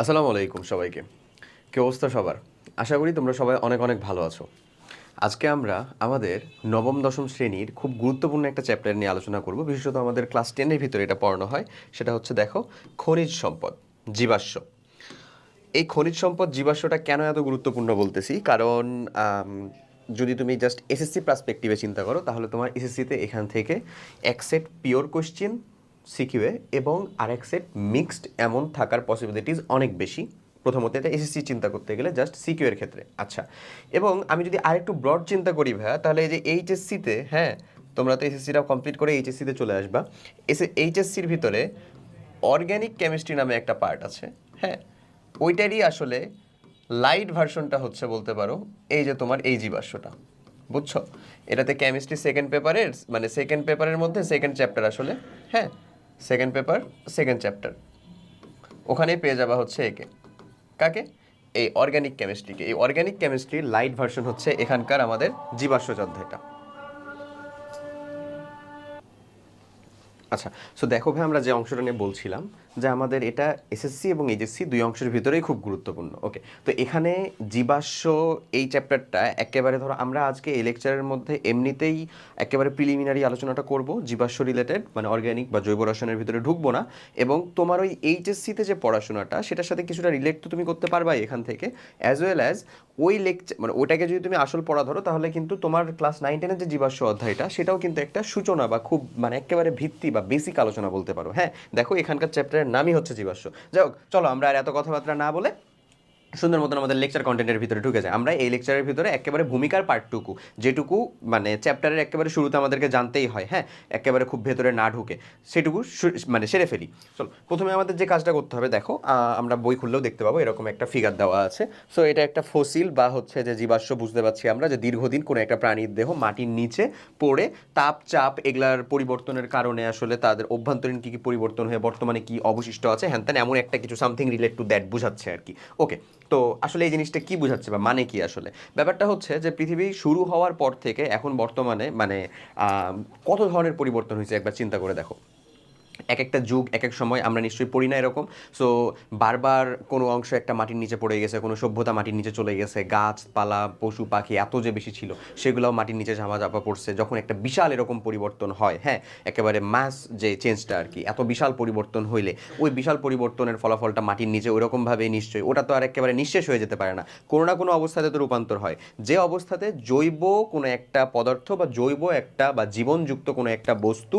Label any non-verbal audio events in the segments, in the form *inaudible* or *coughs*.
আসসালামু আলাইকুম সবাইকে। কি অবস্থা সবার? আশা করি তোমরা সবাই অনেক অনেক ভালো আছো। আজকে আমরা আমাদের নবম, দশম শ্রেণির খুব গুরুত্বপূর্ণ একটা চ্যাপ্টার নিয়ে আলোচনা করব। বিশেষত আমাদের ক্লাস টেনের ভিতরে এটা পড়ানো হয়। সেটা হচ্ছে দেখো, খনিজ সম্পদ, জীবাশ্ম। এই খনিজ সম্পদ, জীবাশ্মটা কেন এত গুরুত্বপূর্ণ বলতেছি? কারণ যদি তুমি জাস্ট এসএসসি পার্সপেক্টিভে চিন্তা করো, তাহলে তোমার এসএসসিতে এখান থেকে এক সেট পিওর কোশ্চেন সিকিউয়ে এবং আরেক সেট মিক্সড এমন থাকার পসিবিলিটিস অনেক বেশি। প্রথমত এটা এসএসসি চিন্তা করতে গেলে জাস্ট সিকিউ এর ক্ষেত্রে। আচ্ছা এবং আমি যদি আরেকটু ব্রড চিন্তা করি ভাইয়া, তাহলে এই যে এইচএসসিতে হ্যাঁ তোমরা তো এসএসসিটা কমপ্লিট করে এইচএসসিতে চলে আসবা। এসে এইচএসসির ভিতরে অর্গ্যানিক কেমিস্ট্রি নামে একটা পার্ট আছে হ্যাঁ ওইটারই আসলে লাইট ভার্সনটা হচ্ছে বলতে পারো, এই যে তোমার এই জীবাশ্মটা বুঝছ? এটাতে কেমিস্ট্রি সেকেন্ড পেপারের মানে সেকেন্ড পেপারের মধ্যে সেকেন্ড চ্যাপ্টার আসলে হ্যাঁ সেকেন্ড পেপার, সেকেন্ড চ্যাপ্টার। ওখানেই পেয়ে যাবা হচ্ছে একে। কাকে? এই অর্গ্যানিক কেমিস্ট্রিকে এই অর্গ্যানিক কেমিস্ট্রির লাইট ভার্সন হচ্ছে এখানকার আমাদের জীবাশ্ম অধ্যায়টা আচ্ছা সো দেখো ভাই, আমরা যে অংশটা নিয়ে বলছিলাম যে আমাদের এটা এসএসসি এবং এইচএসসি দুই অংশের ভিতরেই খুব গুরুত্বপূর্ণ। ওকে তো এখানে জীবাশ্ম এই চ্যাপ্টারটা একেবারে ধরো আমরা আজকে এই লেকচারের মধ্যে এমনিতেই একেবারে প্রিলিমিনারি আলোচনাটা করব, জীবাশ্ম রিলেটেড মানে অর্গ্যানিক বা জৈব রসায়নের ভিতরে ঢুকবো না। এবং তোমার ওই এইচএসসিতে যে পড়াশোনাটা, সেটার সাথে কিছুটা রিলেট তো তুমি করতে পারবা এখান থেকে। অ্যাজ ওয়েল অ্যাজ ওই লেকচার মানে ওটাকে যদি তুমি আসল পড়া ধরো, তাহলে কিন্তু তোমার ক্লাস নাইন টেনের যে জীবাশ্ম অধ্যায়টা, সেটাও কিন্তু একটা সূচনা বা খুব মানে একেবারে ভিত্তি বা বেসিক আলোচনা বলতে পারো। হ্যাঁ দেখো এখানকার নামই হচ্ছে জীবাশ্ম। যাই হোক চলো আমরা আর এত কথাবার্তা না বলে সুন্দর মতন আমাদের লেকচার কন্টেন্টের ভিতরে ঢুকে যায়। আমরা এই লেকচারের ভিতরে একেবারে ভূমিকার পার্টটুকু যেটুকু মানে চ্যাপ্টারের একেবারে শুরুতে আমাদেরকে জানতেই হয় হ্যাঁ? একেবারে খুব ভেতরে না ঢুকে, সেটুকু মানে সেরে ফেলি। চলো, প্রথমে আমাদের যে কাজটা করতে হবে, দেখো আমরা বই খুললেও দেখতে পাবো, এরকম একটা ফিগার দেওয়া আছে। সো এটা একটা ফসিল বা হচ্ছে যে জীবাশ্ম, বুঝতে পারছি আমরা যে দীর্ঘদিন কোনো একটা প্রাণীর দেহ মাটির নিচে পড়ে, তাপ, চাপ এগুলার পরিবর্তনের কারণে আসলে তাদের অভ্যন্তরীণ কী কী পরিবর্তন হয়ে, বর্তমানে কি অবশিষ্ট আছে, হ্যান ত্যান, এমন একটা কিছু সামথিং রিলেট টু দ্যাট বুঝাচ্ছে আর কি। ওকে তো আসলে এই জিনিসটা কি বুঝাচ্ছে বা মানে কি আসলে? ব্যাপারটা হচ্ছে যে পৃথিবী শুরু হওয়ার পর থেকে এখন বর্তমানে মানে কত ধরনের পরিবর্তন হয়েছে একবার চিন্তা করে দেখো। এক একটা যুগ এক এক সময় আমরা নিশ্চয়ই পড়ি না এরকম। সো বারবার কোনো অংশ একটা মাটির নিচে পড়ে গেছে, কোনো সভ্যতা মাটির নিচে চলে গেছে, গাছপালা, পশু, পাখি এত যে বেশি ছিল, সেগুলোও মাটির নিচে ঝামা চাপা পড়ছে, যখন একটা বিশাল এরকম পরিবর্তন হয় হ্যাঁ একেবারে মাস যে চেঞ্জটা আর কি, এত বিশাল পরিবর্তন হইলে, ওই বিশাল পরিবর্তনের ফলাফলটা মাটির নিচে ওইরকমভাবে নিশ্চয়ই, ওটা তো আর একেবারে নিঃশেষ হয়ে যেতে পারে না। কোনো না কোনো অবস্থাতে তো রূপান্তর হয়। যে অবস্থাতে জৈব কোনো একটা পদার্থ বা জৈব একটা বা জীবনযুক্ত কোনো একটা বস্তু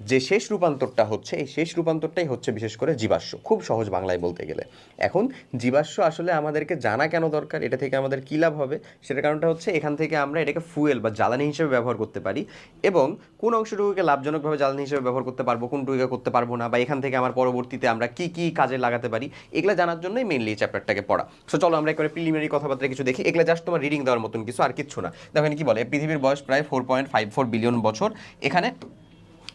যে শেষ রূপান্তরটা হচ্ছে, এই শেষ রূপান্তরটাই হচ্ছে বিশেষ করে জীবাশ্ম। খুব সহজ বাংলায় বলতে গেলে। এখন জীবাশ্ম আসলে আমাদেরকে জানা কেন দরকার, এটা থেকে আমাদের কী লাভ হবে? সেটার কারণটা হচ্ছে এখান থেকে আমরা এটাকে ফুয়েল বা জ্বালানি হিসেবে ব্যবহার করতে পারি এবং কোন অংশটুকুকে লাভজনকভাবে জ্বালানি হিসেবে ব্যবহার করতে পারব, কোনটুকুকে করতে পারব না বা এখান থেকে আমার পরবর্তীতে আমরা কি কি কাজে লাগাতে পারি, এগুলো জানার জন্যই মেইনলি এই চ্যাপ্টারটাকে পড়া। সো চলো আমরা একবারে প্রিলিমিনারি কথাবার্তা কিছু দেখি। এগুলো জাস্ট তোমার রিডিং দেওয়ার মতন কিছু, আর কিচ্ছু না। দেখেন কি বলে, পৃথিবীর বয়স প্রায় four point five four billion বছর। এখানে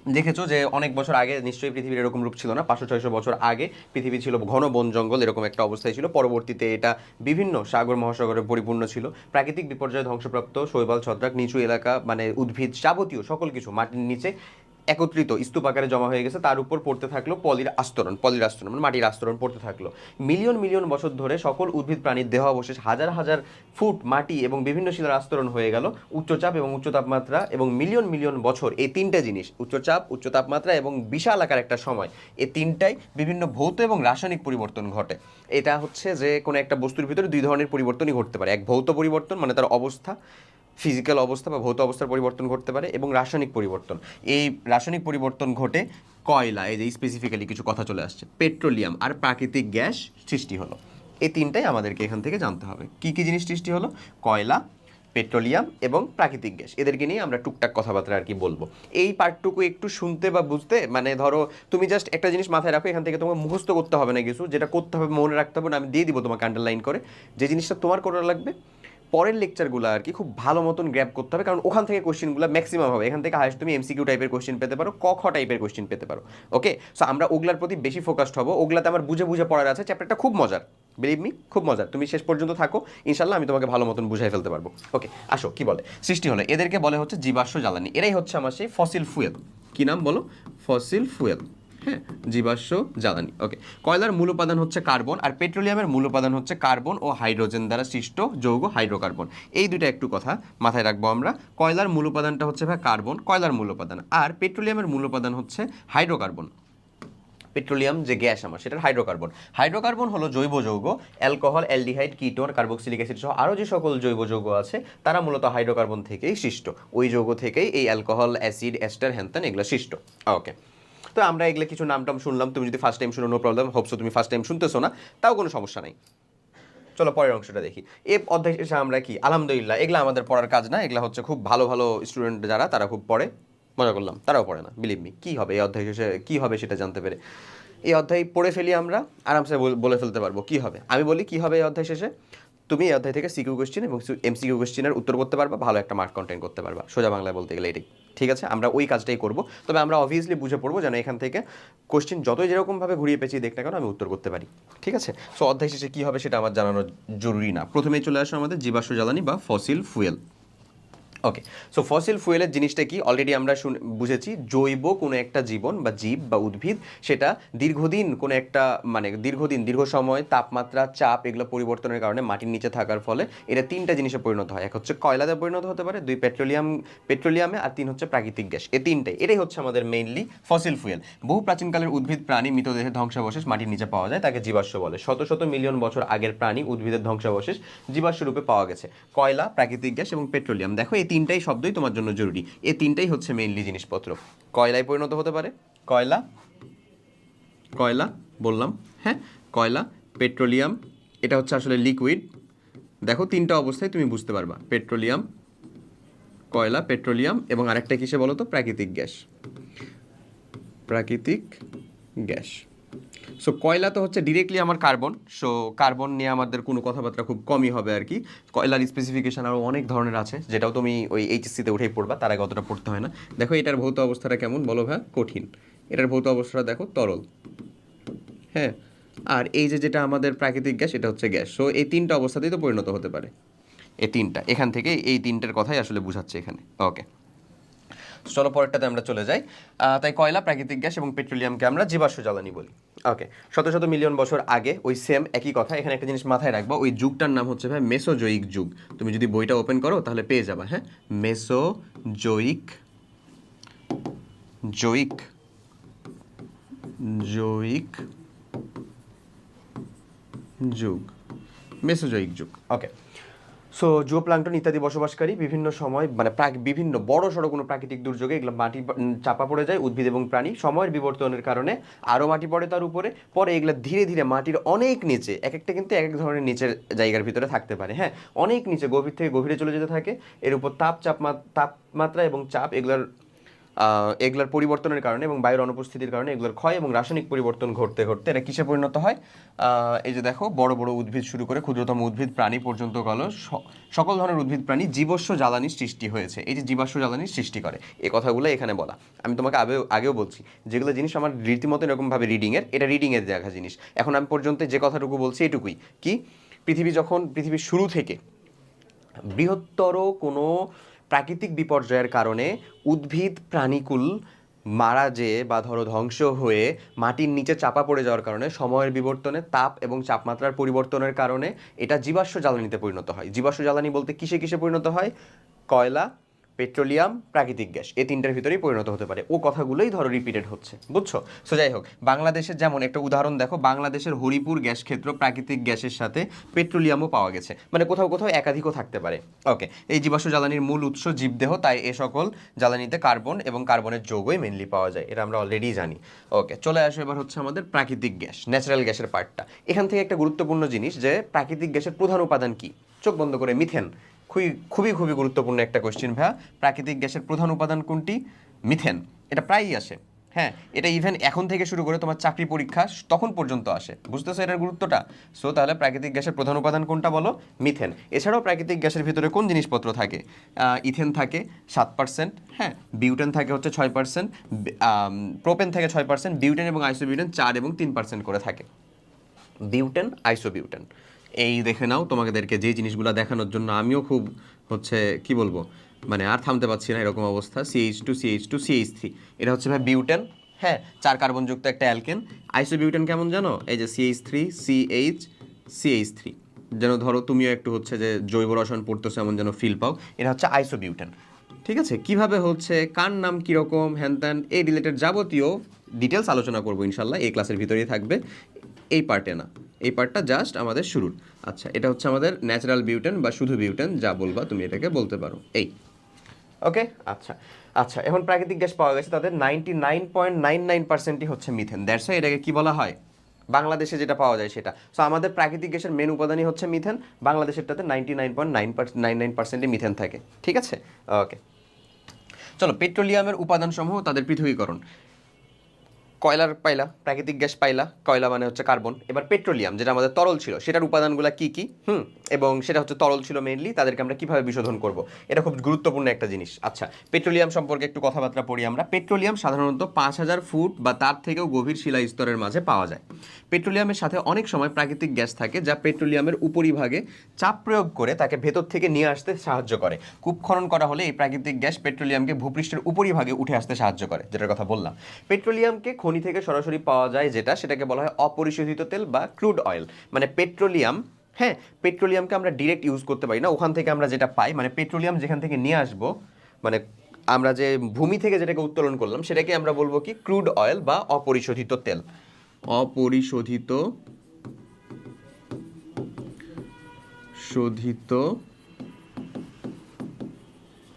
দেখেছ যে অনেক বছর আগে নিশ্চয়ই পৃথিবীর এরকম রূপ ছিল না, পাঁচশো, ছয়শো বছর আগে পৃথিবী ছিল ঘন বন জঙ্গল, এরকম একটা অবস্থায় ছিল। পরবর্তীতে এটা বিভিন্ন সাগর মহাসাগরে পরিপূর্ণ ছিল। প্রাকৃতিক বিপর্যয়ে ধ্বংসপ্রাপ্ত শৈবাল, ছত্রাক, নিচু এলাকা মানে উদ্ভিদ যাবতীয় সকল কিছু মাটির নিচে একত্রিত, স্তূপ আকারে জমা হয়ে গেছে, তার উপর পড়তে থাকল পলির আস্তরণ পলির আস্তরণ মানে মাটির আস্তরণ পড়তে থাকল। মিলিয়ন মিলিয়ন বছর ধরে সকল উদ্ভিদ প্রাণীর দেহ অবশেষ হাজার হাজার ফুট মাটি এবং বিভিন্ন শিলার আস্তরণ হয়ে গেল। উচ্চচাপ এবং উচ্চ তাপমাত্রা এবং মিলিয়ন মিলিয়ন বছর এই তিনটে জিনিস, উচ্চচাপ, উচ্চ তাপমাত্রা এবং বিশাল আকার একটা সময়, এই তিনটাই বিভিন্ন ভৌত এবং রাসায়নিক পরিবর্তন ঘটে। এটা হচ্ছে যে কোনো একটা বস্তুর ভিতরে দুই ধরনের পরিবর্তনই ঘটতে পারে। এক ভৌত পরিবর্তন মানে তার অবস্থা ফিজিক্যাল অবস্থা বা ভৌত অবস্থার পরিবর্তন ঘটতে পারে এবং রাসায়নিক পরিবর্তন। এই রাসায়নিক পরিবর্তন ঘটে কয়লা, এই যে স্পেসিফিক্যালি কিছু কথা চলে আসছে পেট্রোলিয়াম আর প্রাকৃতিক গ্যাস সৃষ্টি হলো। এই তিনটাই আমাদেরকে এখান থেকে জানতে হবে। কি কি জিনিস সৃষ্টি হলো? কয়লা পেট্রোলিয়াম এবং প্রাকৃতিক গ্যাস। এদেরকে নিয়ে আমরা টুকটাক কথাবার্তা আর কি বলব। এই পার্টটুকু একটু শুনতে বা বুঝতে মানে ধরো, তুমি জাস্ট একটা জিনিস মাথায় রাখো, এখান থেকে তোমার মুখস্থ করতে হবে না কিছু, যেটা করতে হবে, মনে রাখতে হবে না, আমি দিয়ে দিব তোমাকে আন্ডারলাইন করে। যে জিনিসটা তোমার করা লাগবে পরের লেকচারগুলো আর কি খুব ভালো মতন গ্র্যাপ করতে হবে, কারণ ওখান থেকে কোশ্চেনগুলো ম্যাক্সিমাম হবে। এখান থেকে হায়েস্ট তুমি এমসিকিউ টাইপের কোশ্চেন পেতে পারো, ক, খ টাইপের কোশ্চেন পেতে পারো। ওকে সো আমরা ওগুলার প্রতি বেশি ফোকাসড হব। ওগুলাতে আমার বুঝে বুঝে পড়ার আছে চ্যাপ্টারটা খুব মজার। বিলিভ মি খুব মজার। তুমি শেষ পর্যন্ত থাকো। ইনশাল্লাহ আমি তোমাকে ভালো মতন বুঝাই ফেলতে পারব। ওকে আসো, কি বলে? সৃষ্টি হলে। এদেরকে বলে হচ্ছে জীবাশ্ম জ্বালানি। এরাই হচ্ছে আমার সেই ফসিল ফুয়েল কি নাম বলো? ফসিল ফুয়েল হ্যাঁ জীবাশ্ম, জ্বালানি। ওকে কয়লার মূল উপাদান হচ্ছে কার্বন আর পেট্রোলিয়ামের মূল উপাদান হচ্ছে কার্বন ও হাইড্রোজেন দ্বারা সৃষ্ট যৌগ হাইড্রোকার্বন। এই দুটো একটু কথা মাথায় রাখব আমরা। কয়লার মূল উপাদানটা হচ্ছে ভাই কার্বন, কয়লার মূল উপাদান। আর পেট্রোলিয়ামের মূল উপাদান হচ্ছে হাইড্রোকার্বন। পেট্রোলিয়াম যে গ্যাস আমার, সেটার হাইড্রোকার্বন। হাইড্রোকার্বন হলো জৈব যৌগ, alcohol, aldehyde, ketone, carboxylic acid সহ আরও যে সকল জৈব যৌগ আছে, তারা মূলত হাইড্রোকার্বন থেকেই সৃষ্ট। ওই যৌগ থেকেই এই অ্যালকোহল, অ্যাসিড, এস্টার হ্যানতেন এগুলো সৃষ্ট। ওকে তো আমরা এগুলো কিছু নাম টাম শুনলাম, তুমি যদি ফার্স্ট টাইম শুনো নো প্রবলেম হোপসো তুমি ফার্স্ট টাইম শুনতেছো না, তাও কোনো সমস্যা নেই। চলো পরের অংশটা দেখি। এ অধ্যায় শেষে আমরা কি? আলহামদুলিল্লাহ, এগুলো আমাদের পড়ার কাজ না, এগুলো হচ্ছে খুব ভালো ভালো স্টুডেন্ট যারা, তারা খুব পড়ে। মজা করলাম, তারাও পড়ে না বিলিভ মি কী হবে এই অধ্যায় শেষে, কী হবে সেটা জানতে পেরে। এই অধ্যায় পড়ে ফেলি আমরা, আরামসে বলে ফেলতে পারব, কী হবে? আমি বলি কী হবে এই অধ্যায় শেষে? তুমি এই অধ্যায় থেকে সিকিউ কোশ্চেন এবং এমসিকিউ কোশ্চেনের উত্তর করতে পারবা, ভালো একটা মার্ক কন্টেন্ট করতে পারবা। সোজা বাংলায় বলতে গেলে এটাই। ঠিক আছে? আমরা ওই কাজটাই করব। তবে আমরা অবভিয়াসলি বুঝে পড়ব যেন এখান থেকে কোশ্চেন যতই যেরকমভাবে ঘুরিয়ে পেঁচিয়ে দেখ না কেন, আমি উত্তর করতে পারি। ঠিক আছে? সো অধ্যায় শেষে কী হবে সেটা আমার জানানো জরুরি না। প্রথমেই চলে আসো আমাদের জীবাশ্ম জ্বালানি বা fossil fuel okay so fossil ফুয়েলের জিনিসটা কি? অলরেডি আমরা বুঝেছি। জৈব কোনো একটা জীবন বা জীব বা উদ্ভিদ, সেটা দীর্ঘদিন কোনো একটা মানে দীর্ঘদিন, দীর্ঘ সময়, তাপমাত্রা, চাপ এগুলো পরিবর্তনের কারণে মাটির নিচে থাকার ফলে এটা তিনটা জিনিসে পরিণত হয়। এক হচ্ছে কয়লাতে পরিণত হতে পারে, দুই পেট্রোলিয়াম, পেট্রোলিয়ামে, আর তিন হচ্ছে প্রাকৃতিক গ্যাস। এই তিনটাই। এটাই হচ্ছে আমাদের মেইনলি ফসিল ফুয়েল বহু প্রাচীনকালের উদ্ভিদ প্রাণী মৃতদেহের ধ্বংসাবশেষ মাটির নিচে পাওয়া যায়, তাকে জীবাশ্ম বলে। শত শত মিলিয়ন বছর আগের প্রাণী উদ্ভিদের ধ্বংসাবশেষ জীবাশ্ম রূপে পাওয়া গেছে। কয়লা, প্রাকৃতিক গ্যাস এবং পেট্রোলিয়াম। দেখো, এই তিনটাই শব্দই তোমার জন্য জরুরি। এই তিনটাই হচ্ছে মেইনলি জিনিসপত্র। কয়লায় পরিণত হতে পারে? কয়লা? কয়লা, বললাম। হ্যাঁ কয়লা, পেট্রোলিয়াম, এটা হচ্ছে আসলে লিকুইড দেখো তিনটা অবস্থায় তুমি বুঝতে পারবা। পেট্রোলিয়াম, কয়লা, পেট্রোলিয়াম এবং আরেকটা কিসে বলো তো? প্রাকৃতিক গ্যাস। প্রাকৃতিক গ্যাস। সো কয়লা তো হচ্ছে ডিরেক্টলি আমার কার্বন সো কার্বন নিয়ে আমাদের কোনো কথাবার্তা খুব কমই হবে আর কি। কয়লার স্পেসিফিকেশান আরও অনেক ধরনের আছে, যেটাও তুমি ওই এইচএসসিতে উঠেই পড়বা, তার আগে অতটা পড়তে হয় না। দেখো, এটার ভৌত অবস্থাটা কেমন বলো ভাই কঠিন। এটার ভৌত অবস্থাটা দেখো, তরল। হ্যাঁ? আর এই যে যেটা আমাদের প্রাকৃতিক গ্যাস, এটা হচ্ছে গ্যাস। সো এই তিনটা অবস্থাতেই তো পরিণত হতে পারে। এই তিনটা। এখান থেকে এই তিনটার কথাই আসলে বোঝাচ্ছে এখানে। ওকে চলো পরেরটাতে আমরা চলে যাই। তাই কয়লা, প্রাকৃতিক গ্যাস এবং পেট্রোলিয়ামকে আমরা জীবাশ্ম জ্বালানি বলি। ওকে শত শত মিলিয়ন বছর আগে ওই সেম একই কথা, এখানে একটা জিনিস মাথায় রাখব, ওই যুগটার নাম হচ্ছে ভাই মেসোজয়িক যুগ। তুমি যদি বইটা ওপেন করো, তাহলে পেয়ে যাবা হ্যাঁ? মেসোজয়িক জৈক জয়িক যুগ মেসোজয়িক যুগ। ওকে সো জুওপ্লাঙ্কটন ইত্যাদি বসবাসকারী বিভিন্ন সময় মানে প্রাক, বিভিন্ন বড় সড়ো কোনো প্রাকৃতিক দুর্যোগে এগুলো মাটি চাপা পড়ে যায়, উদ্ভিদ এবং প্রাণী সময়ের বিবর্তনের কারণে আরও মাটি পড়ে তার উপরে। পরে এগুলো ধীরে ধীরে মাটির অনেক নিচে এক একটা কিন্তু এক এক ধরনের নিচের জায়গার ভিতরে থাকতে পারে হ্যাঁ? অনেক নিচে, গভীর থেকে গভীরে চলে যেতে থাকে। এর উপর তাপ চাপ তাপমাত্রা এবং চাপ এগুলোর এগুলোর পরিবর্তনের কারণে এবং বায়ুর অনুপস্থিতির কারণে এগুলোর ক্ষয় এবং রাসায়নিক পরিবর্তন ঘটতে ঘটতে এটা কিসে পরিণত হয়? এই যে দেখো, বড় বড় উদ্ভিদ শুরু করে ক্ষুদ্রতম উদ্ভিদ, প্রাণী পর্যন্ত গেল সকল ধরনের উদ্ভিদ, প্রাণী জীবাশ্ম জ্বালানির সৃষ্টি হয়েছে। এই যে জীবাশ্ম জ্বালানির সৃষ্টি করে, এ কথাগুলো এখানে বলা। আমি তোমাকে আগেও আগেও বলছি, যেগুলো জিনিস আমার রীতিমতো এরকমভাবে রিডিংয়ের এটা রিডিংয়ের দেখা জিনিস। এখন আমি পর্যন্ত যে কথাটুকু বলছি এটুকুই, কি? পৃথিবী যখন, পৃথিবীর শুরু থেকে বৃহত্তর কোনো প্রাকৃতিক বিপর্যয়ের কারণে উদ্ভিদ প্রাণীকুল মারা যেয়ে বা ধরো ধ্বংস হয়ে মাটির নিচে চাপা পড়ে যাওয়ার কারণে সময়ের বিবর্তনে, তাপ এবং তাপমাত্রার পরিবর্তনের কারণে এটা জীবাশ্ম জ্বালানিতে পরিণত হয়। জীবাশ্ম জ্বালানি বলতে কিসে কিসে পরিণত হয়? কয়লা পেট্রোলিয়াম, প্রাকৃতিক গ্যাস, এই তিনটার ভিতরেই পরিণত হতে পারে। ও কথাগুলোই ধরো রিপিটেড হচ্ছে, বুঝছ? সো যাই হোক, বাংলাদেশের যেমন একটা উদাহরণ দেখো, বাংলাদেশের হরিপুর গ্যাস ক্ষেত্র প্রাকৃতিক গ্যাসের সাথে পেট্রোলিয়ামও পাওয়া গেছে। মানে কোথাও কোথাও একাধিকও থাকতে পারে। ওকে এই জীবাশ্ম জ্বালানির মূল উৎস জীবদেহ তাই এ সকল জ্বালানিতে কার্বন এবং কার্বনের যৌগই মেনলি পাওয়া যায়, এটা আমরা অলরেডি জানি। ওকে চলে আসো এবার হচ্ছে আমাদের প্রাকৃতিক গ্যাস ন্যাচারাল গ্যাসের পার্টটা এখান থেকে একটা গুরুত্বপূর্ণ জিনিস যে প্রাকৃতিক গ্যাসের প্রধান উপাদান কি? চোখ বন্ধ করে মিথেন। খুবই খুবই খুবই গুরুত্বপূর্ণ একটা কোশ্চেন ভাইয়া। প্রাকৃতিক গ্যাসের প্রধান উপাদান কোনটি? মিথেন। এটা প্রায়ই আসে। হ্যাঁ এটা ইভেন এখন থেকে শুরু করে তোমার চাকরি পরীক্ষা তখন পর্যন্ত আসে। বুঝতেছো এটার গুরুত্বটা? সো তাহলে প্রাকৃতিক গ্যাসের প্রধান উপাদান কোনটা বলো? মিথেন। এছাড়াও প্রাকৃতিক গ্যাসের ভিতরে কোন জিনিসপত্র থাকে? ইথেন থাকে সাত পার্সেন্ট হ্যাঁ? বিউটেন থাকে হচ্ছে ছয় পার্সেন্ট প্রোপেন থাকে ছয় পার্সেন্ট বিউটেন এবং আইসোবিউটেন চার এবং তিন পার্সেন্ট করে থাকে। Butane, isobutane. এই দেখে নাও তোমাদেরকে যে জিনিসগুলো দেখানোর জন্য আমিও খুব হচ্ছে, কি বলব মানে আর থামতে পারছি না এরকম অবস্থা CH two CH two CH three এটা হচ্ছে ভাই বিউটেন হ্যাঁ চার কার্বনযুক্ত একটা অ্যালকেন। আইসোবিউটেন কেমন জানো? এই যে CH three CH CH three যেন ধরো তুমিও একটু হচ্ছে যে জৈব রসায়ন পড়তেছো, এমন যেন ফিল পাও। এটা হচ্ছে আইসোবিউটেন ঠিক আছে? কীভাবে হচ্ছে, কার নাম কীরকম, হ্যান ত্যান, এই রিলেটেড যাবতীয় ডিটেলস আলোচনা করব ইনশাল্লাহ। এই ক্লাসের ভিতরেই থাকবে। এই পার্টে না। এই পার্টটা জাস্ট আমাদের শুরুর। আচ্ছা এটা হচ্ছে আমাদের ন্যাচারাল বিউটেন বা শুধু বিউটেন যা বলবা তুমি এটাকে বলতে পারো। এই। ওকে আচ্ছা। আচ্ছা এখন প্রাকৃতিক গ্যাস পাওয়া গেছে তাদের ninety nine point nine nine পার্সেন্টই হচ্ছে মিথেন দ্যাটস এটাকে কি বলা হয়? বাংলাদেশে যেটা পাওয়া যায় সেটা। সো আমাদের প্রাকৃতিক গ্যাসের মেন উপাদানই হচ্ছে methane বাংলাদেশেরটাতে ninety nine point nine nine nine পার্সেন্টই মিথেন থাকে। ঠিক আছে? ওকে চলো পেট্রোলিয়ামের উপাদানসমূহ তাদের পৃথকীকরণ। কয়লার পাইলা, প্রাকৃতিক গ্যাস পাইলা, কয়লা মানে হচ্ছে কার্বন। এবার পেট্রোলিয়াম, যেটা আমাদের তরল ছিল, সেটার উপাদানগুলো কি কি? হুম, এবং সেটা হচ্ছে তরল ছিল মেনলি তাদেরকে আমরা কীভাবে বিশোধন করব? এটা খুব গুরুত্বপূর্ণ একটা জিনিস। আচ্ছা পেট্রোলিয়াম সম্পর্কে একটু কথাবার্তা পড়ি আমরা। পেট্রোলিয়াম সাধারণত পাঁচ হাজার ফুট বা তার থেকেও গভীর শিলা স্তরের মাঝে পাওয়া যায়। পেট্রোলিয়ামের সাথে অনেক সময় প্রাকৃতিক গ্যাস থাকে, যা পেট্রোলিয়ামের উপরিভাগে চাপ প্রয়োগ করে তাকে ভেতর থেকে নিয়ে আসতে সাহায্য করে। কূপ খনন করা হলে এই প্রাকৃতিক গ্যাস পেট্রোলিয়ামকে ভূপৃষ্ঠের উপরিভাগে উঠে আসতে সাহায্য করে, যেটার কথা বললাম। পেট্রোলিয়ামকে খনি থেকে সরাসরি পাওয়া যায় যেটা সেটাকে বলা হয় অপরিশোধিত তেল বা ক্রুড অয়েল। মানে পেট্রোলিয়াম হ্যাঁ পেট্রোলিয়ামকে আমরা ডিরেক্ট ইউজ করতে পারি না। ওখান থেকে আমরা যেটা পাই মানে পেট্রোলিয়াম যেখান থেকে নিয়ে আসব মানে আমরা যে ভূমি থেকে যেটাকে উত্তোলন করলাম সেটাকে আমরা বলব কি ক্রুড অয়েল বা অপরিশোধিত তেল। অপরিশোধিত শোধিত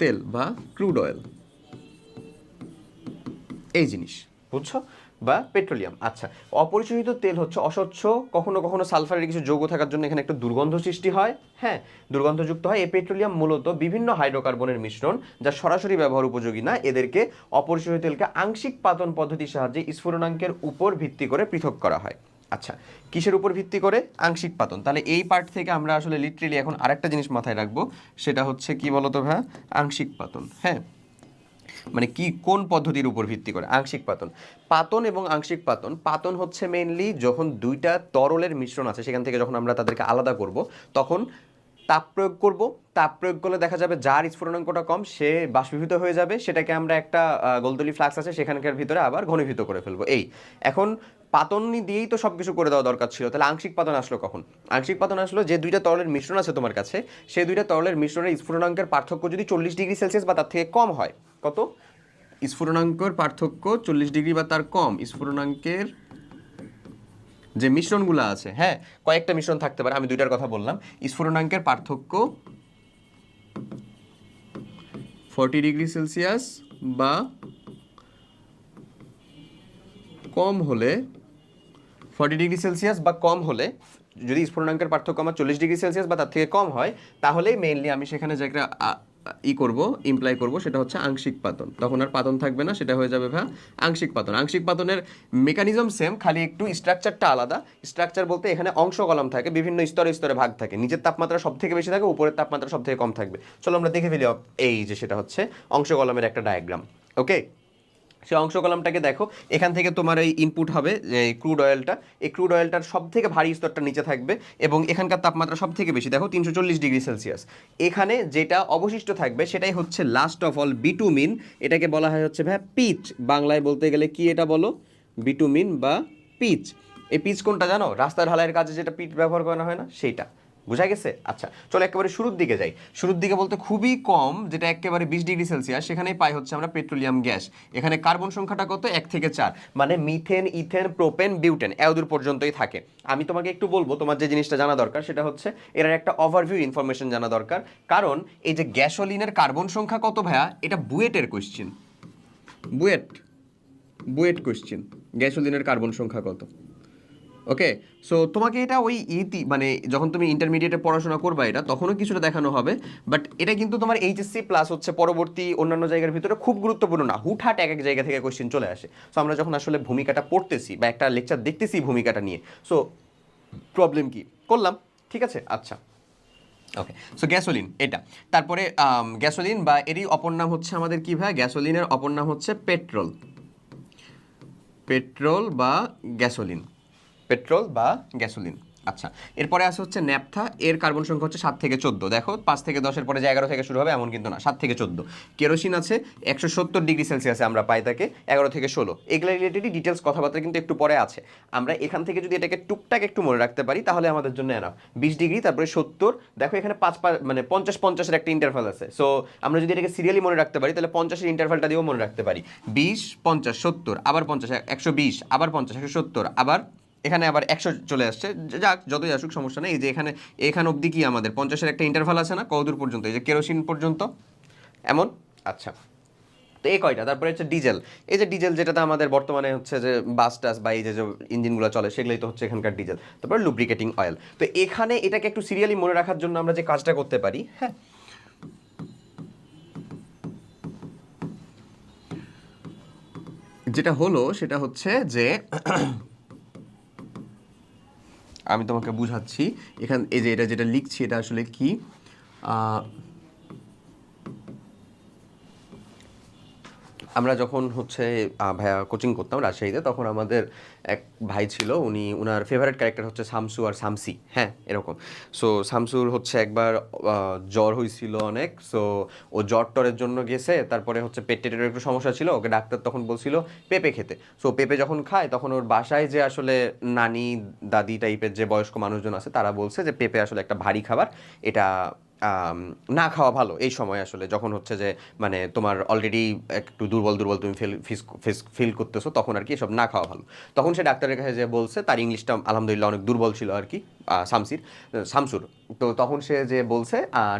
তেল বা ক্রুড অয়েল। এই জিনিস। বুঝছ? বা পেট্রোলিয়াম। আচ্ছা অপরিশোধিত তেল হচ্ছে অস্বচ্ছ, কখনো কখনো সালফারের কিছু যৌগ থাকার জন্য এখানে একটা দুর্গন্ধ সৃষ্টি হয়। হ্যাঁ দুর্গন্ধযুক্ত হয়। এই পেট্রোলিয়াম মূলত বিভিন্ন হাইড্রোকার্বনের মিশ্রণ যা সরাসরি ব্যবহার উপযোগী না। এদেরকে অপরিশোধিত তেলকে আংশিক পাতন পদ্ধতির সাহায্যে স্ফুটনাঙ্কের উপর ভিত্তি করে পৃথক করা হয়। আচ্ছা কিসের উপর ভিত্তি করে? আংশিক পাতন। তাহলে এই পার্ট থেকে আমরা আসলে লিটারেলি এখন আরেকটা জিনিস মাথায় রাখব। সেটা হচ্ছে কি বলতো ভাই আংশিক পাতন। হ্যাঁ মানে কি, কোন পদ্ধতির উপর ভিত্তি করে? আংশিক পাতন। পাতন এবং আংশিক পাতন। পাতন হচ্ছে মেইনলি যখন দুইটা তরলের মিশ্রণ আছে, সেখান থেকে যখন আমরা তাদেরকে আলাদা করব, তখন তাপ প্রয়োগ করব। তাপ প্রয়োগ করলে দেখা যাবে যার স্ফুটনাঙ্কটা কম, সে বাষ্পীভূত হয়ে যাবে। সেটাকে আমরা একটা গোলদলি ফ্লাক্স আছে, সেখানকার ভিতরে আবার ঘনীভূত করে ফেলব। এই। এখন পাতনি দিয়েই তো সব কিছু করে দেওয়া দরকার ছিল। তাহলে আংশিক পাতন আসলো কখন? আংশিক পাতন আসলো যে দুইটা তরলের মিশ্রণ আছে তোমার কাছে, সেই দুইটা তরলের মিশ্রণের স্ফুটনাঙ্কের পার্থক্য যদি চল্লিশ ডিগ্রি সেলসিয়াস বা তার থেকে কম হয়, কত? স্ফুটনাঙ্কের পার্থক্য চল্লিশ ডিগ্রি বা তার কম স্ফুটনাঙ্কের যে মিশ্রণগুলো আছে হ্যাঁ কয়েকটা মিশ্রণ থাকতে পারে, আমি দুইটার কথা বললাম। স্ফুটনাঙ্কের পার্থক্য ফর্টি ডিগ্রি সেলসিয়াস বা কম হলে ফর্টি ডিগ্রি সেলসিয়াস বা কম হলে, যদি স্ফুটনাঙ্কের পার্থক্য আমার চল্লিশ ডিগ্রি সেলসিয়াস বা তার থেকে কম হয়, তাহলেই মেইনলি আমি সেখানে যে একটা ই করব ইমপ্লাই করব, সেটা হচ্ছে আংশিক পাতন। তখন আর পাতন থাকবে না, সেটা হয়ে যাবে ভাই আংশিক পাতন। আংশিক পাতনের মেকানিজম সেম খালি একটু স্ট্রাকচারটা আলাদা। স্ট্রাকচার বলতে এখানে অংশ কলম থাকে, বিভিন্ন স্তরে স্তরে ভাগ থাকে। নিচের তাপমাত্রা সব থেকে বেশি থাকে, উপরের তাপমাত্রা সব থেকে কম থাকবে। চলো আমরা দেখে ফেলি এই যে সেটা হচ্ছে অংশ কলমের একটা ডায়াগ্রাম ওকে সেই অংশ কলামটাকে দেখো, এখান থেকে তোমার এই ইনপুট হবে ক্রুড অয়েলটা এই ক্রুড অয়েলটার সব থেকে ভারী স্তরটা নিচে থাকবে এবং এখানকার তাপমাত্রা সব থেকে বেশি। দেখো, তিনশো চল্লিশ ডিগ্রি সেলসিয়াস। এখানে যেটা অবশিষ্ট থাকবে, সেটাই হচ্ছে লাস্ট অফ অল বিটুমিন এটাকে বলা হয় হচ্ছে ভাই পিচ বাংলায় বলতে গেলে কি এটা বলো? বিটুমিন বা পিচ এই পিচ কোনটা জানো? রাস্তার ঢালাইয়ের কাজে যেটা পিচ ব্যবহার করা হয় না, সেইটা। বুঝা গেছে? আচ্ছা চলো একেবারে শুরুর দিকে যাই। শুরুর দিকে বলতে খুবই কম, যেটা একেবারে বিশ ডিগ্রি সেলসিয়াস, সেখানেই পাই হচ্ছে আমরা পেট্রোলিয়াম গ্যাস। এখানে কার্বন সংখ্যাটা কত? এক থেকে চার। মানে মিথেন, ইথেন, প্রোপেন, বিউটেন এতদূর পর্যন্তই থাকে। আমি তোমাকে একটু বলব, তোমার যে জিনিসটা জানা দরকার, সেটা হচ্ছে এর একটা ওভারভিউ ইনফরমেশন জানা দরকার। কারণ এই যে গ্যাসোলিনের কার্বন সংখ্যা কত ভাইয়া? এটা বুয়েটের কোশ্চেন বুয়েট বুয়েট কোশ্চেন গ্যাসোলিনের কার্বন সংখ্যা কত? ওকে সো তোমাকে এটা ওই ইতি মানে যখন তুমি ইন্টারমিডিয়েটে পড়াশোনা করবা এটা, তখনও কিছুটা দেখানো হবে। বাট এটা কিন্তু তোমার এইচএসসি প্লাস হচ্ছে পরবর্তী অন্যান্য জায়গার ভিতরে খুব গুরুত্বপূর্ণ না। হুটহাট এক এক জায়গা থেকে কোশ্চেন চলে আসে। সো আমরা যখন আসলে ভূমিকাটা পড়তেছি বা একটা লেকচার দেখতেছি ভূমিকাটা নিয়ে সো প্রবলেম কি? করলাম। ঠিক আছে? আচ্ছা। ওকে সো গ্যাসোলিন এটা। তারপরে গ্যাসোলিন বা এরই অপর নাম হচ্ছে আমাদের কি ভাই? গ্যাসোলিনের অপর নাম হচ্ছে পেট্রোল পেট্রোল বা গ্যাসোলিন পেট্রোল বা গ্যাসোলিন। আচ্ছা এরপরে আছে হচ্ছে ন্যাপথা, এর কার্বন সংখ্যা হচ্ছে সাত থেকে চোদ্দ। দেখো, পাঁচ থেকে দশের পরে যে এগারো থেকে শুরু হবে, এমন কিন্তু না, সাত থেকে চোদ্দ। কেরোসিন আছে, একশো সত্তর ডিগ্রি সেলসিয়াসে আমরা পাই তাকে, এগারো থেকে ষোলো। এগুলো রিলেটেডই ডিটেলস কথাবার্তা কিন্তু একটু পরে আছে। আমরা এখান থেকে যদি এটাকে টুকটাক একটু মনে রাখতে পারি, তাহলে আমাদের জন্য এনাফ বিশ ডিগ্রি, তারপরে সত্তর, দেখো এখানে পাঁচ মানে পঞ্চাশ পঞ্চাশের একটা ইন্টারভাল আছে। সো আমরা যদি এটাকে সিরিয়ালি মনে রাখতে পারি, তাহলে পঞ্চাশের ইন্টারভালটা দিয়েও মনে রাখতে পারি। বিশ, পঞ্চাশ, সত্তর, আবার পঞ্চাশ, একশো বিশ, আবার পঞ্চাশ, একশো সত্তর, আবার এখানে আবার একশো চলে আসছে। যাক, যতই আসুক, সমস্যা নেই। যে এখানে এখান অবধি কি আমাদের? পঞ্চাশের একটা ইন্টারভাল আছে না? কতদূর পর্যন্ত। এই যে কেরোসিন পর্যন্ত। এমন? আচ্ছা। তো এই কয়টা? তারপরে হচ্ছে ডিজেল। এই যে ডিজেল যেটাতে আমাদের বর্তমানে হচ্ছে যে বাস টাস বা এই যে ইঞ্জিনগুলো চলে, সেগুলোই তো হচ্ছে এখানকার ডিজেল। তারপরে লুব্রিকেটিং অয়েল তো এখানে এটাকে একটু সিরিয়ালি মনে রাখার জন্য আমরা যে কাজটা করতে পারি হ্যাঁ? যেটা হলো, সেটা হচ্ছে যে আমি তোমাকে বুঝাচ্ছি। এখান এই যে এটা যেটা লিখছি এটা আসলে কি? আমরা যখন হচ্ছে ভাইয়া কোচিং করতাম রাজশাহীতে, তখন আমাদের এক ভাই ছিল, উনি উনার ফেভারিট ক্যারেক্টার হচ্ছে শামসু আর শামসি। হ্যাঁ এরকম। সো শামসুর হচ্ছে একবার জ্বর হয়েছিল অনেক সো ও জ্বর টরের জন্য গেছে, তারপরে হচ্ছে পেট টেটের একটু সমস্যা ছিল, ওকে ডাক্তার তখন বলছিল পেঁপে খেতে। সো পেঁপে যখন খায়, তখন ওর বাসায় যে আসলে নানি, দাদি টাইপের যে বয়স্ক মানুষজন আছে, তারা বলছে যে পেঁপে আসলে একটা ভারী খাবার, এটা না খাওয়া ভালো এই সময় আসলে যখন হচ্ছে যে মানে তোমার অলরেডি একটু দুর্বল দুর্বল তুমি ফিল ফিস ফিল করতেছো, তখন আর কি এসব না খাওয়া ভালো। তখন সে ডাক্তারের কাছে যে বলছে, তার ইংলিশটা আলহামদুলিল্লাহ অনেক দুর্বল ছিল আর কি শামসির শামসুর। তো তখন সে যে বলছে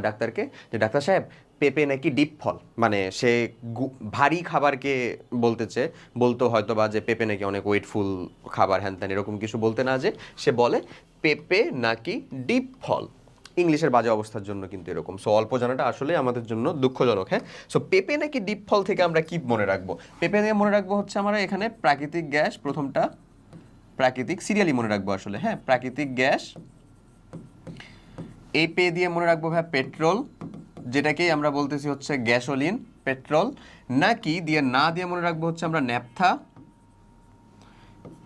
ডাক্তারকে যে, ডাক্তার সাহেব, পেঁপে নাকি ডিপ ফল? মানে সে ভারী খাবারকে বলতেছে, বলতো হয়তো বা যে, পেঁপে নাকি অনেক ওয়েটফুল খাবার, হ্যান ত্যান, এরকম কিছু বলতে না যে, সে বলে, পেঁপে নাকি ডিপ ফল? ইংলিশের বাজে অবস্থার জন্য কিন্তু এরকম। সো অল্প জানাটা আসলে আমাদের জন্য দুঃখজনক হ্যাঁ? সো পেঁপে নাকি ডিপ ফল থেকে আমরা কি মনে রাখব? পেঁপে দিয়ে মনে রাখব হচ্ছে আমরা এখানে প্রাকৃতিক গ্যাস, প্রথমটা প্রাকৃতিক সিরিয়ালি মনে রাখব আসলে হ্যাঁ? প্রাকৃতিক গ্যাস এই পে দিয়ে মনে রাখব ভাই পেট্রোল, যেটাকেই আমরা বলতেছি হচ্ছে গ্যাসোলিন, পেট্রোল। নাকি দিয়ে না দিয়ে মনে রাখব হচ্ছে আমরা ন্যাপথা,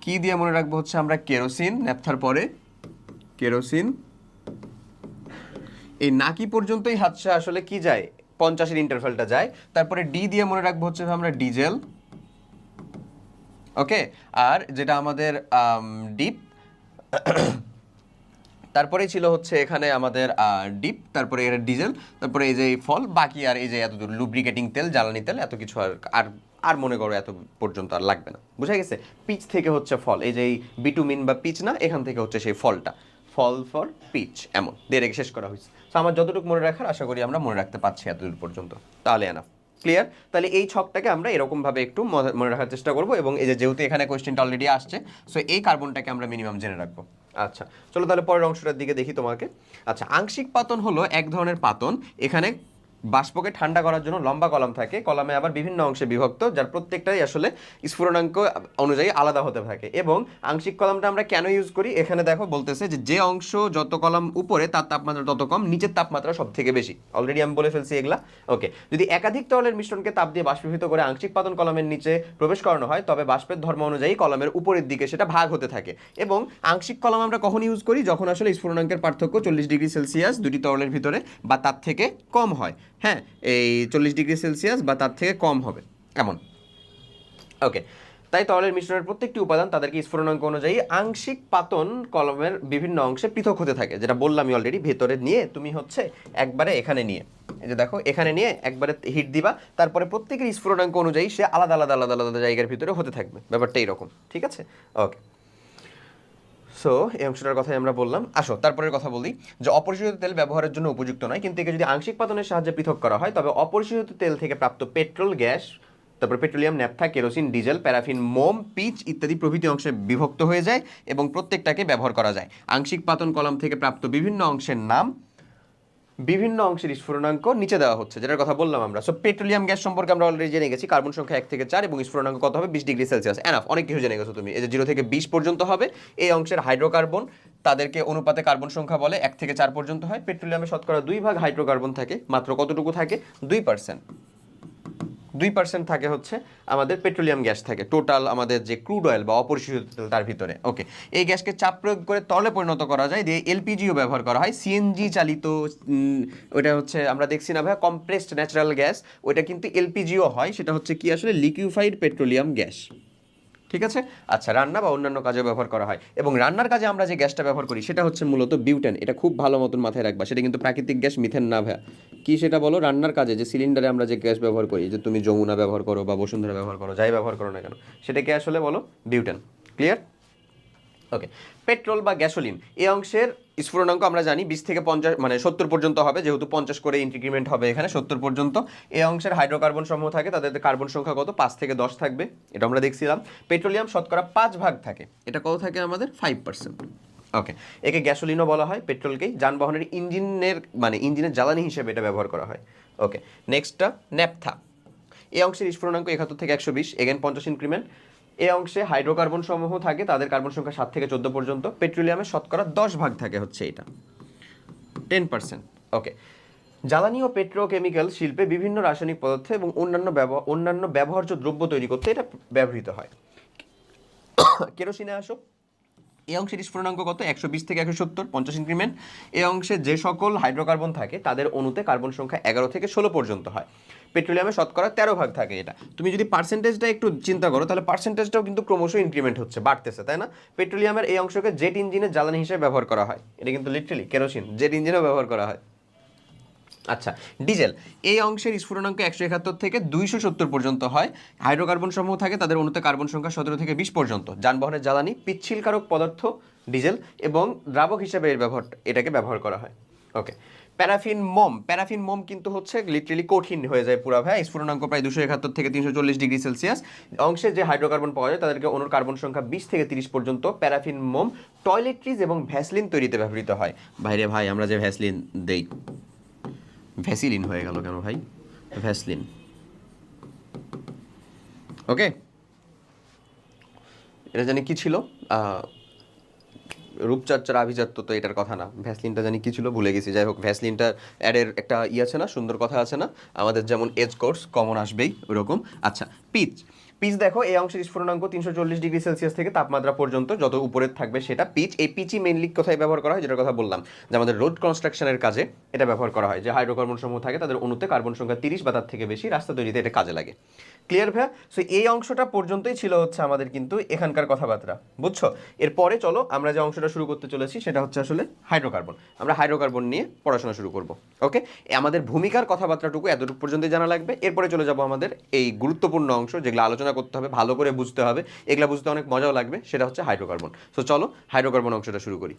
কি দিয়ে মনে রাখব হচ্ছে আমরা কেরোসিন, ন্যাপথার পরে কেরোসিন এই নাকি পর্যন্তই হাতটা আসলে কি যায়? পঞ্চাশের ইন্টারভ্যালটা যায়। তারপরে ডি দিয়ে মনে রাখব হচ্ছে আমরা ডিজেল ওকে আর যেটা আমাদের ডিপ তারপরে ছিল হচ্ছে এখানে আমাদের ডিপ তারপরে এর ডিজেল তারপরে এই যে ফল, বাকি আর এই যে এত দূর লুব্রিকেটিং তেল, জ্বালানি তেল, এত কিছু আর আর আর মনে করো এত পর্যন্ত আর লাগবে না। বুঝা গেছে? পিচ থেকে হচ্ছে ফল, এই যে বিটুমিন বা পিচ না, এখান থেকে হচ্ছে সেই ফলটা। ফল ফর পিচ এমন। দিয়ে রেখে শেষ করা হয়েছে। তো আমার যতটুকু মনে রাখার আশা করি আমরা মনে রাখতে পারছি এতদূর পর্যন্ত। তাহলে আনা ক্লিয়ার তাহলে এই ছকটাকে আমরা এরকমভাবে একটু মনে- রাখার চেষ্টা করব এবং এই যে যেহেতু এখানে কোয়েশ্চেনটা অলরেডি আসছে সো এই কার্বনটাকে আমরা মিনিমাম জেনে রাখব। আচ্ছা চলো তাহলে পরের অংশটার দিকে দেখি তোমাকে। আচ্ছা আংশিক পাতন হলো এক ধরনের পাতন। এখানে বাষ্পকে ঠান্ডা করার জন্য লম্বা কলাম থাকে। কলামে আবার বিভিন্ন অংশে বিভক্ত, যার প্রত্যেকটাই আসলে স্ফুরণাঙ্ক অনুযায়ী আলাদা হতে থাকে। এবং আংশিক কলামটা আমরা কেন ইউজ করি? এখানে দেখো বলতেছে যে যে অংশ যত কলাম উপরে, তার তাপমাত্রা তত কম, নিচের তাপমাত্রা সব থেকে বেশি। অলরেডি আমি বলে ফেলছি এগুলা। ওকে যদি একাধিক তরলের মিশ্রণকে তাপ দিয়ে বাষ্পীভূত করে আংশিক পাতন কলামের নিচে প্রবেশ করানো হয়, তবে বাষ্পের ধর্ম অনুযায়ী কলামের উপরের দিকে সেটা ভাগ হতে থাকে। এবং আংশিক কলাম আমরা কখন ইউজ করি? যখন আসলে স্ফুরণাঙ্কের পার্থক্য চল্লিশ ডিগ্রি সেলসিয়াস দুটি তরলের ভিতরে বা তার থেকে কম হয়। হ্যাঁ এই চল্লিশ ডিগ্রি সেলসিয়াস বা তার থেকে কম হবে, কেমন? ওকে তাই তরলের মিশ্রণের প্রত্যেকটি উপাদান তাদেরকে স্ফুরণাঙ্ক অনুযায়ী আংশিক পাতন কলমের বিভিন্ন অংশে পৃথক হতে থাকে, যেটা বললামই অলরেডি ভেতরে নিয়ে তুমি হচ্ছে একবারে এখানে নিয়ে, এই যে দেখো, এখানে নিয়ে একবারে হিট দিবা, তারপরে প্রত্যেকের স্ফুরণাঙ্ক অনুযায়ী সে আলাদা আলাদা আলাদা আলাদা জায়গার ভিতরে হতে থাকবে, ব্যাপারটা এইরকম ঠিক আছে? ওকে সো এই অংশটার কথাই আমরা বললাম। আসো, তারপরের কথা বলি যে অপরিশোধিত তেল ব্যবহারের জন্য উপযুক্ত নয়, কিন্তু একে যদি আংশিক পাতনের সাহায্যে পৃথক করা হয়, তবে অপরিশোধিত তেল থেকে প্রাপ্ত পেট্রোল গ্যাস, তারপর petroleum, naphtha, kerosene, diesel, paraffin, মোম, পিচ ইত্যাদি প্রভৃতি অংশে বিভক্ত হয়ে যায় এবং প্রত্যেকটাকে ব্যবহার করা যায়। আংশিক পাতন কলাম থেকে প্রাপ্ত বিভিন্ন অংশের নাম বিভিন্ন অংশের স্ফুরণাঙ্ক নিচে দেওয়া হচ্ছে, যেটার কথা বললাম আমরা। সো পেট্রোলিয়াম গ্যাস সম্পর্কে আমরা অলরেডি জেনে গেছি কার্বন সংখ্যা এক থেকে চার, এবং স্ফুরণাঙ্ক কত হবে? বিশ ডিগ্রি সেলসিয়াস। এনাফ অনেক কিছু জেনে গেছো তুমি। এই যে জিরো থেকে বিশ পর্যন্ত হবে, এই অংশের হাইড্রোকার্বন তাদেরকে অনুপাতে কার্বন সংখ্যা বলে এক থেকে চার পর্যন্ত হয়। পেট্রোলিয়ামে শতকরা দুই ভাগ হাইড্রোকার্বন থাকে, মাত্র কতটুকু থাকে? দুই পার্সেন্ট দুই পার্সেন্ট থাকে হচ্ছে আমাদের পেট্রোলিয়াম গ্যাস থাকে টোটাল আমাদের যে ক্রুড অয়েল বা অপরিশোধিত তেল তার ভিতরে ওকে এই গ্যাসকে চাপ প্রয়োগ করে তরলে পরিণত করা যায়, দিয়ে এলপিজিও ব্যবহার করা হয় সিএনজি চালিত ওটা হচ্ছে আমরা দেখছি না ভাইয়া কম্প্রেসড ন্যাচারাল গ্যাস ওইটা কিন্তু এলপিজিও হয়, সেটা হচ্ছে কি আসলে লিকুইফাইড পেট্রোলিয়াম গ্যাস ঠিক আছে? আচ্ছা রান্না বা অন্যান্য কাজে ব্যবহার করা হয়। এবং রান্নার কাজে আমরা যে গ্যাসটা ব্যবহার করি, সেটা হচ্ছে মূলত বিউটেন। এটা খুব ভালো মতন মাথায় রাখবা। সেটা কিন্তু প্রাকৃতিক গ্যাস, মিথেন না ভাইয়া। কি সেটা বলো? রান্নার কাজে যে সিলিন্ডারে আমরা যে গ্যাস ব্যবহার করি যে তুমি যমুনা ব্যবহার করো বা বসুন্ধরা ব্যবহার করো, যাই ব্যবহার করো না কেন, সেটাকে আসলে বলো বিউটেন। ক্লিয়ার ওকে পেট্রোল বা গ্যাসোলিন এই অংশের স্ফুটনাঙ্ক আমরা জানি বিশ থেকে পঞ্চাশ মানে সত্তর পর্যন্ত হবে, যেহেতু পঞ্চাশ করে ইনক্রিমেন্ট হবে এখানে, সত্তর পর্যন্ত। এই অংশের হাইড্রোকার্বন সমূহ থাকে, তাদের কার্বন সংখ্যা কত? পাঁচ থেকে দশ থাকবে, এটা আমরা দেখছিলাম। পেট্রোলিয়াম শতকরা পাঁচ ভাগ থাকে, এটা কত থাকে আমাদের? ফাইভ পার্সেন্ট ওকে একে গ্যাসোলিনও বলা হয় পেট্রোলকেই যানবাহনের ইঞ্জিনের মানে ইঞ্জিনের জ্বালানি হিসেবে এটা ব্যবহার করা হয়। ওকে নেক্সটটা ন্যাপথা এই অংশের স্ফুটনাঙ্ক একাত্তর থেকে একশো বিশ এগেন পঞ্চাশ ইনক্রিমেন্ট এই অংশে হাইড্রোকার্বন সমূহ থাকে, তাদের কার্বন সংখ্যা সাত থেকে চোদ্দ পর্যন্ত। পেট্রোলিয়ামের শতকরা দশ ভাগ থাকে হচ্ছে এটা। Ten percent, okay. জ্বালানি ও পেট্রোকেমিক্যাল শিল্পে বিভিন্ন রাসায়নিক পদার্থ এবং অন্যান্য অন্যান্য ব্যবহার্য দ্রব্য তৈরি করতে এটা ব্যবহৃত হয়। *coughs* কেরোসিনে আসো। এই অংশের স্ফুটনাঙ্ক কত? একশো বিশ থেকে একশো সত্তর, পঞ্চাশ ইনক্রিমেন্ট এই অংশে যে সকল হাইড্রোকার্বন থাকে, তাদের অণুতে কার্বন সংখ্যা এগারো থেকে ষোলো পর্যন্ত হয়। পেট্রোলিয়ামে শতকরা তেরো ভাগ থাকে এটা। তুমি যদি পার্সেন্টেজটা একটু চিন্তা করো, তাহলে পার্সেন্টেজটাও কিন্তু ক্রমশ ইনক্রিমেন্ট হচ্ছে, বাড়তেছে, তাই না? পেট্রোলিয়ামের এই অংশকে জেট ইঞ্জিনের জ্বালানি হিসেবে ব্যবহার করা হয়। এটা কিন্তু লিটারালি কেরোসিন জেট ইঞ্জিনেও ব্যবহার করা হয়। আচ্ছা ডিজেল, এই অংশের স্ফুটনাঙ্ক একশো একাত্তর থেকে দুইশো সত্তর পর্যন্ত হয়। হাইড্রোকার্বন সমূহ থাকে, তাদের অণুতে কার্বন সংখ্যা সতেরো থেকে বিশ পর্যন্ত। যানবাহনের জ্বালানি, পিচ্ছিলকারক পদার্থ, ডিজেল এবং দ্রাবক হিসেবে এর ব্যবহার, এটাকে ব্যবহার করা হয়। ওকে প্যারাফিন মোম প্যারাফিন মোম কিন্তু হচ্ছে লিটারেলি কঠিন হয়ে যায় পুরা ভাই। স্ফুটনাঙ্ক প্রায় দুশো একাত্তর থেকে তিনশো চল্লিশ ডিগ্রি সেলসিয়াস। অংশে যে হাইড্রোকার্বন পাওয়া যায়, তাদেরকে অনুর কার্বন সংখ্যা বিশ থেকে তিরিশ পর্যন্ত প্যারাফিন মোম, টয়লেট্রিজ এবং ভ্যাসলিন তৈরিতে ব্যবহৃত হয়। বাইরে ভাই, আমরা যে ভ্যাসলিন দেই। ভ্যাসিলিন হয়ে গেল কেন ভাই? ভ্যাসলিন ওকে এটা জানি কি ছিল? রূপচর্চার আভিজাত্য তো এটার কথা না। ভ্যাসলিনটা জানি কি ছিল? ভুলে গেছি। যাই হোক ভ্যাসলিনটা অ্যাডের একটা ই আছে না? সুন্দর কথা আছে না? আমাদের যেমন এজ কোর্স কমন আসবেই ওরকম। আচ্ছা পিচ পিচ দেখো, এই অংশের স্ফুটনাঙ্ক তিনশো চল্লিশ ডিগ্রি সেলসিয়াস থেকে তাপমাত্রা পর্যন্ত, যত উপরে থাকবে সেটা পিচ। এই পিচই মেনলি কোথায় ব্যবহার করা হয়, যেটার কথা বললাম, যে আমাদের রোড কনস্ট্রাকশনের কাজে এটা ব্যবহার করা হয়। যে হাইড্রোকার্বন সমূহ থাকে, তাদের অণুতে কার্বন সংখ্যা তিরিশ বা তার থেকে বেশি রাস্তা তৈরিতে এটা কাজে লাগে। ক্লিয়ার ভাইয়া? সো এই অংশটা পর্যন্তই ছিল হচ্ছে আমাদের কিন্তু এখানকার কথাবার্তা, বুঝছ? এরপরে চলো, আমরা যে অংশটা শুরু করতে চলেছি, সেটা হচ্ছে আসলে হাইড্রোকার্বন আমরা হাইড্রোকার্বন নিয়ে পড়াশোনা শুরু করব ওকে আমাদের ভূমিকার কথাবার্তাটুকু এতটুকু পর্যন্ত জানা লাগবে। এরপরে চলে যাব আমাদের এই গুরুত্বপূর্ণ অংশ, যেগুলো আলোচনা করতে হবে, ভালো করে বুঝতে হবে। এগুলো বুঝতে অনেক মজাও লাগবে, সেটা হচ্ছে হাইড্রোকার্বন সো চলো হাইড্রোকার্বন অংশটা শুরু করি।